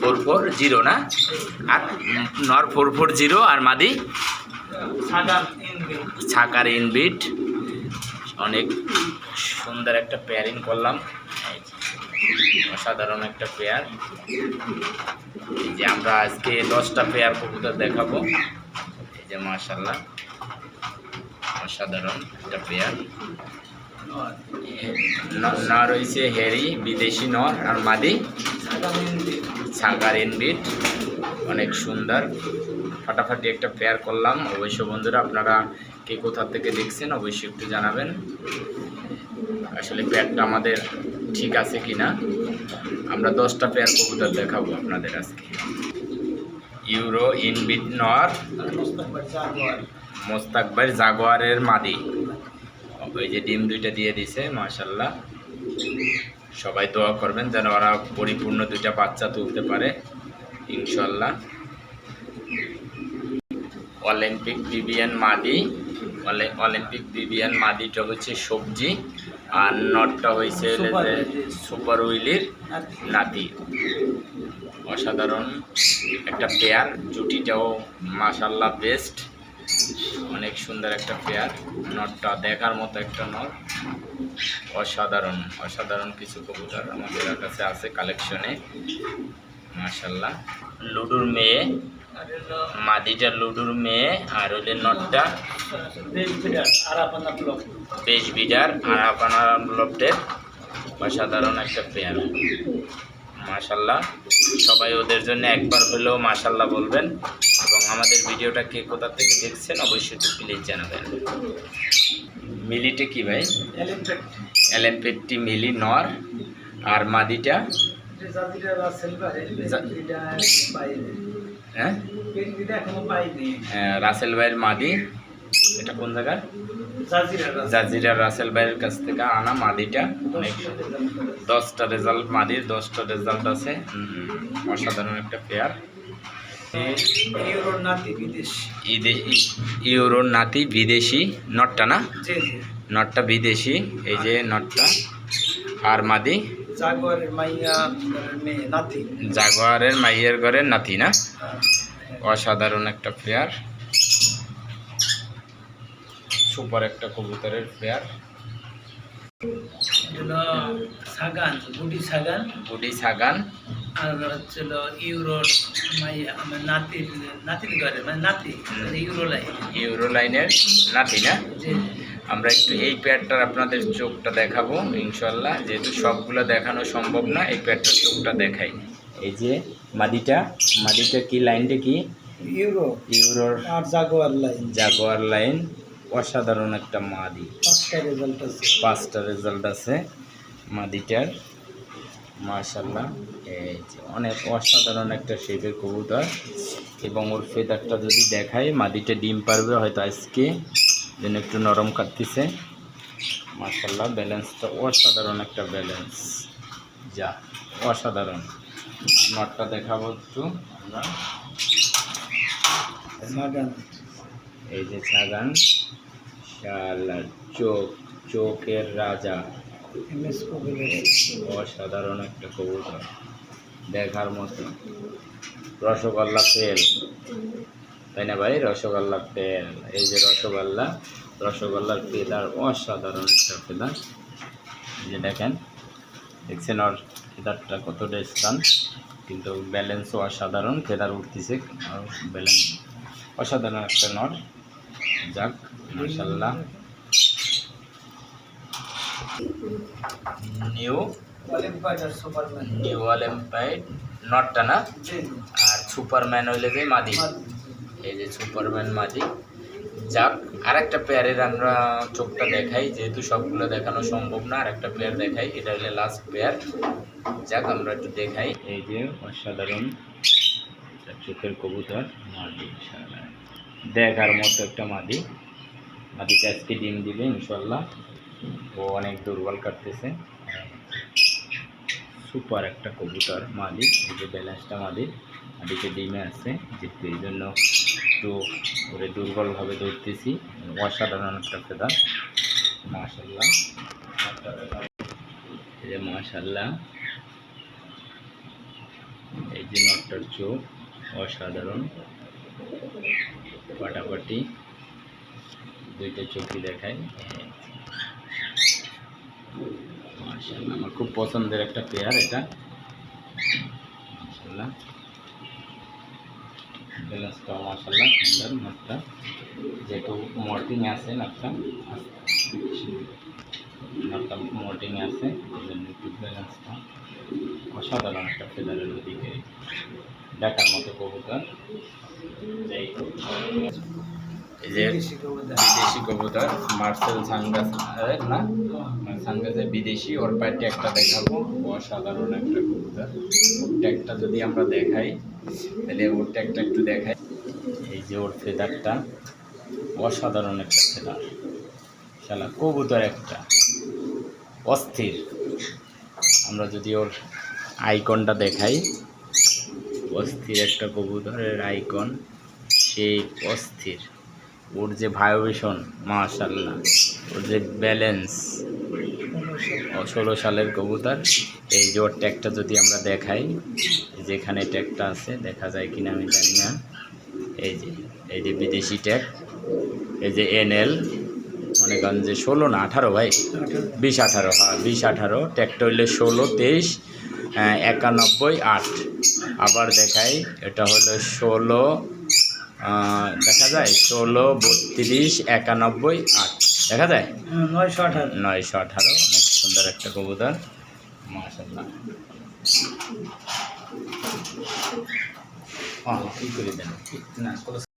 Four four zero না? আর নর four four zero আর মাদি? ছাকার ইনবিট অনেক সুন্দর একটা পেয়ারিং করলাম। অসাধারণ একটা পেয়ার এই যে আমরা আজকে দশটা পেয়ার কবুতর দেখাবো। এই যে মার্শাল্লাহ অসাধারণ একটা পেয়ার ন- রয়েছে হেরি বিদেশি নর আর মাদি। ছাগার ইনবিট অনেক সুন্দর। ফাটাফাটি একটা পেয়ার করলাম। অবশ্য বন্ধুরা আপনারা কে কোথা থেকে দেখছেন অবশ্যই একটু জানাবেন। আসলে পেয়ারটা আমাদের ঠিক আছে কি না আমরা দশটা পেয়ার কবুতর দেখাবো আপনাদের আজকে। ইউরো ইনবিট নর মুস্তাকবার জাগোয়ারের মাদি। ওই যে ডিম দুইটা দিয়ে দিছে মাশাল্লাহ সবাই দোয়া করবেন যেন ওরা পরিপূর্ণ দুইটা বাচ্চা তুলতে পারে ইনশাল্লাহ অলিম্পিক বিবিএন মাদি অলিম্পিক বিবিএন মাদিটা হচ্ছে সবজি আর নটটা হয়েছে। সুপার উইলির নাতি। অসাধারণ একটা পেয়ার জুটিটাও মাশাল্লাহ বেস্ট অনেক সুন্দর একটা পেয়ার। নটটা দেখার মতো একটা নট। অসাধারণ অসাধারণ কিছু কবুতর আমাদের কাছে আছে কালেকশনে। মাশাল্লাহ লুডুর মেয়ে মাদিটা লুডুর মেয়ে, আর হইলে নটটা বেশ বিডার আর আপনার লফটের অসাধারণ একটা পেয়ার। মাশাল্লাহ সবাই ওদের জন্য একবার হলেও মাশাল্লাহ বলবেন। এবং আমাদের ভিডিওটা কে কোথা থেকে দেখছেন, অবশ্যই একটু প্লিজ জানাবেন। মিলিটে কি ভাই? এলিফ্যান্ট এলেম্পেটটি মিলি নর আর মাদিটা? জাজিরা রাসেল হ্যাঁ ভাইয়ের মাদি। এটা কোন জায়গার জাজিরা রাসেল ভাইয়ের কাছ থেকে আনা মাদিটা। দশটা রেজাল্ট মাদির, দশটা রেজাল্ট আছে। অসাধারণ একটা পেয়ার ইউরোর নাতি বিদেশ। ইউরোর নাতি বিদেশি নটটা না? নটটা বিদেশি এই যে নটটা। আর মাদি? জাগুয়ারের মাইয়ের ঘরের নাতি না? অসাধারণ একটা পেয়ার সুপার একটা কবুতরের সাগান গুডি সাগান। বুডি সাগান। আর হচ্ছিল ইউরোর মাইয়া আমার নাতির নাতির ঘরে মানে নাতি ইউরো লাই ইউরো লাইনের নাতি না? আমরা একটু এই পেয়ারটার আপনাদের চোখটা দেখাবো ইনশাল্লাহ যেহেতু সবগুলো দেখানো সম্ভব না এই পেয়ারটার চোখটা দেখাই। এই যে মাদিটা মাদিটা কি লাইনটা কি? ইউরো। ইউরোর আর জাগোয়ার লাইন। জাগোয়ার লাইন অসাধারণ একটা মাদি। পাঁচটা রেজাল্ট আছে। পাঁচটা রেজাল্ট আছে মাদিটার। মাশাল্লাহ এই যে অনেক অসাধারণ একটা শেপের কবুতর এবং ওর ফেদারটা যদি দেখায় মাদিটা ডিম পারবে হয়তো আজকে। যেন একটু নরম কাটতেছে। মাশাল্লাহ ব্যালেন্সটা অসাধারণ একটা ব্যালেন্স যা অসাধারণ। নটটা দেখাবো একটু আমরা। এই যে ছাগান চোখ চোখের রাজা। এমএস অসাধারণ একটা কবুতর দেখার মতো। রসগোল্লা তেল তাই না ভাই? রসগোল্লা তেল এই যে রসগোল্লা রসগোল্লার ফেদার অসাধারণ একটা ফেদার। যে দেখেন দেখছেন ওর ফেদারটা কতটা স্থান কিন্তু ব্যালেন্সও অসাধারণ ফেদার উঠতেছে আর ব্যালেন্স অসাধারণ একটা নট যাক মার্শাল্লাহ নিউ নিউ অলিম্পাইড নটটা না আর সুপারম্যান হইলে যে মাদি। এই যে সুপারম্যান মাদি। যাক আর একটা পেয়ারের আমরা চোখটা দেখাই যেহেতু সবগুলো দেখানো সম্ভব না আর একটা পেয়ার দেখাই এটা হলে লাস্ট পেয়ার যাক আমরা একটু দেখাই। এই যে অসাধারণ চোখের কবুতর মাদি। দেখার মতো একটা মাদি। মাদিটা আজকে ডিম দিবে ইনশাল্লাহ ও অনেক দুর্বল কাটতেছে সুপার একটা কবুতর মাদি এই যে ব্যালেন্সটা মাদি মাদিকে ডিমে আছে যেহেতু এই জন্য একটু ওরে দুর্বলভাবে ধরতেছি। অসাধারণ একটা ফেদার মাশাল্লাহ এই যে মাশাল্লাহ এই যে নটটার চোখ, অসাধারণ। পাটাপাটি দুইটা চোখই দেখায়। মাশাল্লাহ আমার খুব পছন্দের একটা পেয়ার এটা। মাশাল্লাহ ব্যালেন্সটাও মাশাল্লাহ সুন্দর নটটা যেহেতু মর্টিং আছে নটটা নটটা মর্টিং আছে একটু ব্যালেন্সটা অসাধারণ একটা ফেদারের দিকে দেখার মতো কবুতর। এই এই যে বিদেশি কবুতর। মার্সেল সানগাস না সানগাসের বিদেশি ওর পাইটে একটা দেখাবো অসাধারণ একটা কবুতর। ওর ট্যাগটা যদি আমরা দেখাই তাহলে ওর ট্যাগটা একটু দেখাই। এই যে ওর ফেদারটা অসাধারণ একটা ফেদার। শালা কবুতর একটা। অস্থির। আমরা যদি ওর আইকনটা দেখাই অস্থির একটা কবুতরের আইকন সেই অস্থির। ওর যে ভায়োবেশন মাশাল্লাহ ওর যে ব্যালেন্স ষোলো সালের কবুতর, এই ওর ট্যাগটা যদি আমরা দেখাই, যেখানে ট্যাগটা আছে, দেখা যায় কিনা আমি জানি না, এই যে এই যে বিদেশি ট্যাগ এই যে এনএল মনে করেন যে ষোলো না, আঠারো ভাই? বিশ আঠারো হ্যাঁ বিশ আঠারো ট্যাগটা হইলে ষোলো, তেইশ একানব্বই, আট। আবার দেখাই, এটা হলো ষোলো দেখা যায় ষোলো বত্রিশ একানব্বই আট। দেখা যায়? নয়শো আঠারো। নয়শো আঠারো অনেক সুন্দর একটা কবুতর। মাসাল্লাহ হ্যাঁ কি করে দেন? না